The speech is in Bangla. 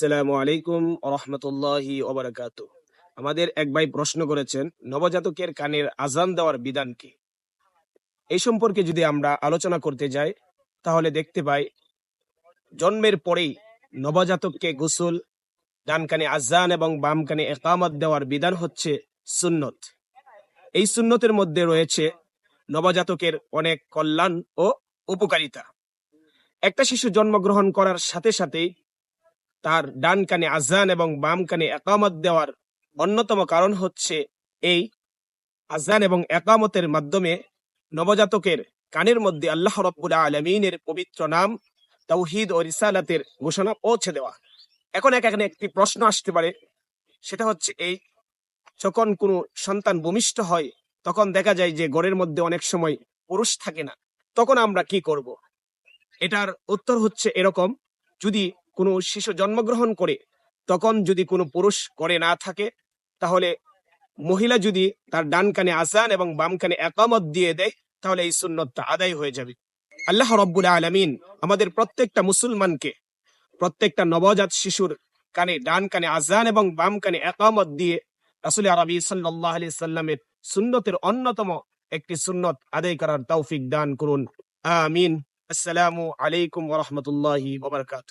আসসালামু আলাইকুম রহমতুল্লাহি ওবরাকাত। আমাদের এক ভাই প্রশ্ন করেছেন, নবজাতকের কানের আজান দেওয়ার বিধান কি? এই সম্পর্কে যদি আমরা আলোচনা করতে যাই, তাহলে দেখতে পাই, জন্মের পরেই নবজাতককে গোসল ডান কানে আজান এবং বাম কানে একামত দেওয়ার বিধান হচ্ছে সুন্নত। এই সুন্নতের মধ্যে রয়েছে নবজাতকের অনেক কল্যাণ ও উপকারিতা। একটা শিশু জন্মগ্রহণ করার সাথে সাথেই তার ডান কানে আজান এবং বাম কানে একামত দেওয়ার অন্যতম কারণ হচ্ছে এই আজান এবং একামতের মাধ্যমে নবজাতকের কানের মধ্যে আল্লাহ রব্বুল আলমিনের পবিত্র নাম, তাওহিদ ও রিসালাতের ঘোষণা পৌঁছে দেওয়া। এখন এক এখানে একটি প্রশ্ন আসতে পারে, সেটা হচ্ছে এই, যখন কোনো সন্তান ভূমিষ্ঠ হয়, তখন দেখা যায় যে ঘরের মধ্যে অনেক সময় পুরুষ থাকে না, তখন আমরা কি করব? এটার উত্তর হচ্ছে এরকম, যদি কোনো শিশু জন্মগ্রহণ করে, তখন যদি কোনো পুরুষ করে না থাকে, তাহলে মহিলা যদি তার ডান কানে আসান এবং বাম কানে একামত দিয়ে দেয়, তাহলে এই সুন্নতটা আদায় হয়ে যাবে। আল্লাহ রব্বুল আলমিন আমাদের প্রত্যেকটা মুসলমানকে প্রত্যেকটা নবজাত শিশুর কানে, ডান কানে আজান এবং বাম কানে একামত দিয়ে রাসুল আরবি সাল্লাহ আলি সাল্লামের সুন্নতের অন্যতম একটি সুন্নত আদায় করার তৌফিক দান করুন। আমিন। আসসালামু আলাইকুম ওরহমতুল্লাহি ওবরকাত